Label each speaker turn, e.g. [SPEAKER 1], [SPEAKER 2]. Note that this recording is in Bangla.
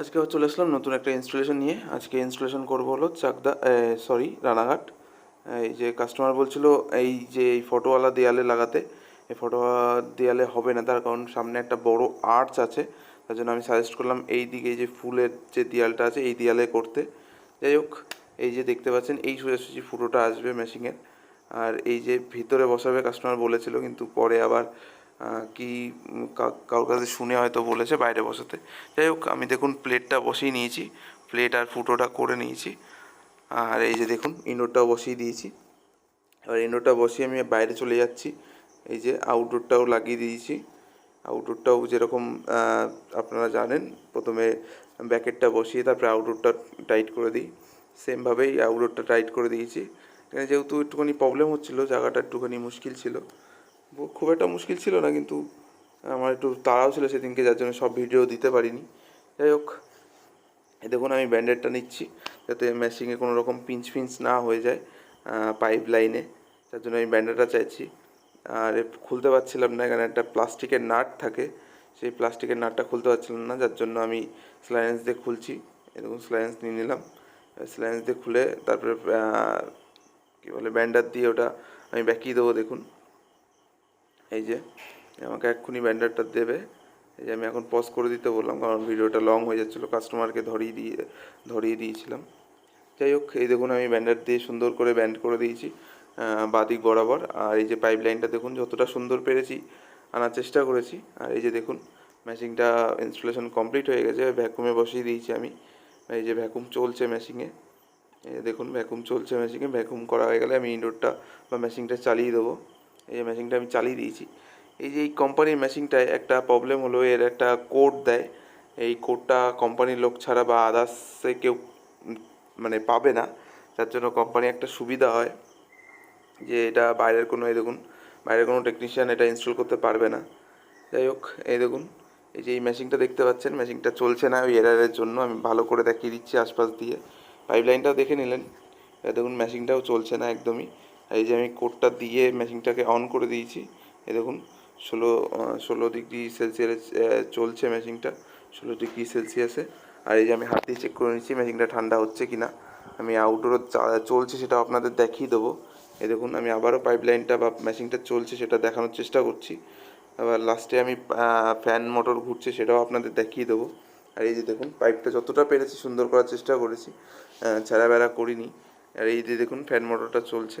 [SPEAKER 1] আজকে চলে আসলাম নতুন একটা ইনস্টলেশন নিয়ে। আজকে ইনস্টলেশন করব হলো চাকদা সরি রানাঘাট। এই যে কাস্টমার বলছিল, এই যে এই ফটোওয়ালা দেয়ালে লাগাতে, এই ফটোওয়ালা দেয়ালে হবে না তার কারণ সামনে একটা বড় আর্চ আছে। তার জন্য আমি সাজেস্ট করলাম এই দিকে যে ফুলের যে দেয়ালটা আছে, এই দেয়ালে করতে। যাই হোক, এই যে দেখতে পাচ্ছেন, এই সোজাসুজি ফুটোটা আসবে মেশিনের আর এই যে ভিতরে বসাবে কাস্টমার বলেছিল, কিন্তু পরে আবার কি কারোর কাছে শুনে হয়তো বলেছে বাইরে বসাতে। যাই হোক, আমি দেখুন প্লেটটা বসিয়ে নিয়েছি। প্লেট আর ফুটোটা করে নিয়েছি। আর এই যে দেখুন ইনডোরটাও বসিয়ে দিয়েছি। এবার ইনডোরটা বসিয়ে আমি বাইরে চলে যাচ্ছি। এই যে আউটডোরটাও লাগিয়ে দিয়েছি। আউটডোরটাও যেরকম আপনারা জানেন, প্রথমে ব্যাকেটটা বসিয়ে তারপরে আউটডোরটা টাইট করে দিই। সেমভাবেই আউটডোরটা টাইট করে দিয়েছি। যেহেতু একটুখানি প্রবলেম হচ্ছিল, জায়গাটা একটুখানি মুশকিল ছিল। খুব একটা মুশকিল ছিল না, কিন্তু আমার একটু তাড়াও ছিল সেদিনকে, যার জন্য সব ভিডিও দিতে পারিনি। যাই হোক দেখুন আমি ব্যান্ডেডটা নিচ্ছি, যাতে মেশিনে কোনো রকম পিঞ্চ ফিঞ্চ না হয়ে যায় পাইপ লাইনে তার জন্য আমি ব্যান্ডেডটা চাইছি। আর খুলতে পারছিলাম না, এখানে একটা প্লাস্টিকের নাট থাকে, সেই প্লাস্টিকের নাটটা খুলতে পারছিলাম না, যার জন্য আমি স্লাইন্স দিয়ে খুলছি। এরকম স্লাইন্স নিয়ে নিলাম। স্লাইন্স দিয়ে খুলে তারপরে কী বলে ব্যান্ডার দিয়ে ওটা আমি ব্যাকিয়ে দেবো, দেখুন। এই যে, আমাকে এক্ষুনি ব্যান্ডারটা দেবে। এই যে আমি এখন পজ করে দিতে বললাম, কারণ ভিডিওটা লং হয়ে যাচ্ছিল কাস্টমারকে ধরিয়ে দিয়ে, ধরিয়ে দিয়েছিলাম। যাই হোক, এই দেখুন আমি ব্যান্ডার দিয়ে সুন্দর করে ব্যান্ড করে দিয়েছি বাদিক বরাবর। আর এই যে পাইপ লাইনটা দেখুন, যতটা সুন্দর পেরেছি, আনার চেষ্টা করেছি। আর এই যে দেখুন মেশিনটা ইনস্টলেশন কমপ্লিট হয়ে গেছে ভ্যাকুমে বসিয়ে দিয়েছি আমি। এই যে ভ্যাকুম চলছে মেশিনে এই যে দেখুন ভ্যাকুম চলছে মেশিনে ভ্যাকুম করা হয়ে গেলে আমি ইনডোরটা বা মেশিনটা চালিয়ে দেবো। এই যে মেশিনটা আমি চালিয়ে দিয়েছি। এই যে এই কোম্পানির মেশিনটায় একটা প্রবলেম হলো, এর একটা কোড দেয়। এই কোডটা কোম্পানির লোক ছাড়া বা আদার্সে কেউ মানে পাবে না। যার জন্য কোম্পানি একটা সুবিধা হয় যে এটা বাইরের কোনো, এই দেখুন, বাইরের কোনো টেকনিশিয়ান এটা ইনস্টল করতে পারবে না। যাই হোক, এই দেখুন, এই যে এই মেশিনটা দেখতে পাচ্ছেন মেশিনটা চলছে না, ওই এরারের জন্য আমি ভালো করে দেখিয়ে দিচ্ছি আশপাশ দিয়ে। পাইপ লাইনটাও দেখে নিলেন। দেখুন মেশিনটাও চলছে না একদমই। এই যে আমি কোডটা দিয়ে মেশিনটাকে অন করে দিয়েছি। এই দেখুন, ষোলো ষোলো ডিগ্রি সেলসিয়াসে চলছে মেশিনটা ষোলো ডিগ্রি সেলসিয়াসে আর এই যে আমি হাত দিয়ে চেক করে নিচ্ছি মেশিনটা ঠান্ডা হচ্ছে কি না আমি আউটডোর চলছে সেটা আপনাদের দেখিয়ে দেবো। এই দেখুন, আমি আবারও পাইপ লাইনটা বা মেশিনটা চলছে সেটা দেখানোর চেষ্টা করছি। আবার লাস্টে আমি ফ্যান মোটর ঘুরছে সেটাও আপনাদের দেখিয়ে দেবো। আর এই যে দেখুন পাইপটা যতটা পেরেছি সুন্দর করার চেষ্টা করেছি। ছেঁড়া বেড়া করিনি। আর এই যে দেখুন ফ্যান মোটরটা চলছে।